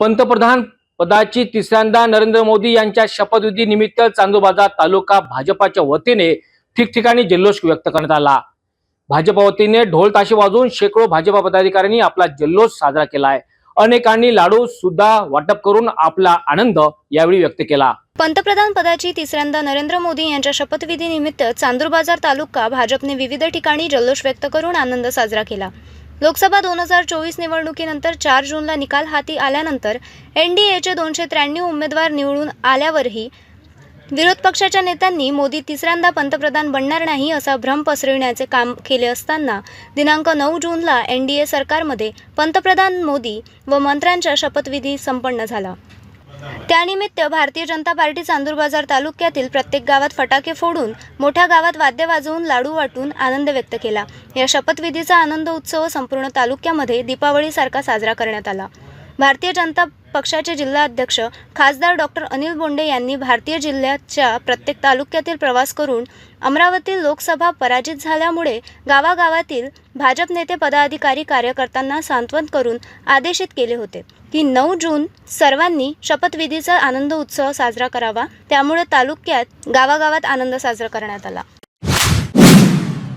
पंतप्रधान पदाची तिसऱ्यांदा नरेंद्र मोदी यांच्या शपथविधी निमित्त चांदूरबाजार तालुका भाजपाच्या वतीने ठिकठिकाणी जल्लोष व्यक्त करण्यात आला. भाजपा वतीने ढोल ताशे वाजवून शेकडो भाजपा पदाधिकाऱ्यांनी आपला जल्लोष साजरा केलाय. अनेकांनी लाडू सुद्धा वाटप करून आपला आनंद यावेळी व्यक्त केला. पंतप्रधान पदाची तिसऱ्यांदा नरेंद्र मोदी यांच्या शपथविधीनिमित्त चांदूरबाजार तालुका भाजपने विविध ठिकाणी जल्लोष व्यक्त करून आनंद साजरा केला. लोकसभा दोन हजार चोवीस निवडणुकीनंतर चार जूनला निकाल हाती आल्यानंतर एन डी एचे दोनशे त्र्याण्णव उमेदवार निवडून आल्यावरही विरोध पक्षाच्या नेत्यांनी मोदी तिसऱ्यांदा पंतप्रधान बनणार नाही असा भ्रम पसरविण्याचे काम केले असताना दिनांक नऊ जूनला एन डी ए सरकारमध्ये पंतप्रधान मोदी व मंत्र्यांचा शपथविधी संपन्न झाला. त्यानिमित्त भारतीय जनता पार्टी चांदूर बाजार तालुक्यातील प्रत्येक गावात फटाके फोडून मोठ्या गावात वाद्य वाजवून लाडू वाटून आनंद व्यक्त केला. या शपथविधीचा आनंद उत्सव संपूर्ण तालुक्यामध्ये दीपावलीसारखा साजरा करण्यात आला. भारतीय जनता पक्षाचे जिल्हा अध्यक्ष खासदार डॉक्टर अनिल बोंडे यांनी भारतीय जिल्ह्याच्या प्रत्येक तालुक्यातील प्रवास करून अमरावती लोकसभा पराजित झाल्यामुळे गावागावातील भाजप नेते पदाधिकारी कार्यकर्त्यांना सांत्वन करून आदेशित केले होते की नऊ जून सर्वांनी शपथविधीचा आनंद उत्सव साजरा करावा. त्यामुळे तालुक्यात गावागावात आनंद साजरा करण्यात आला.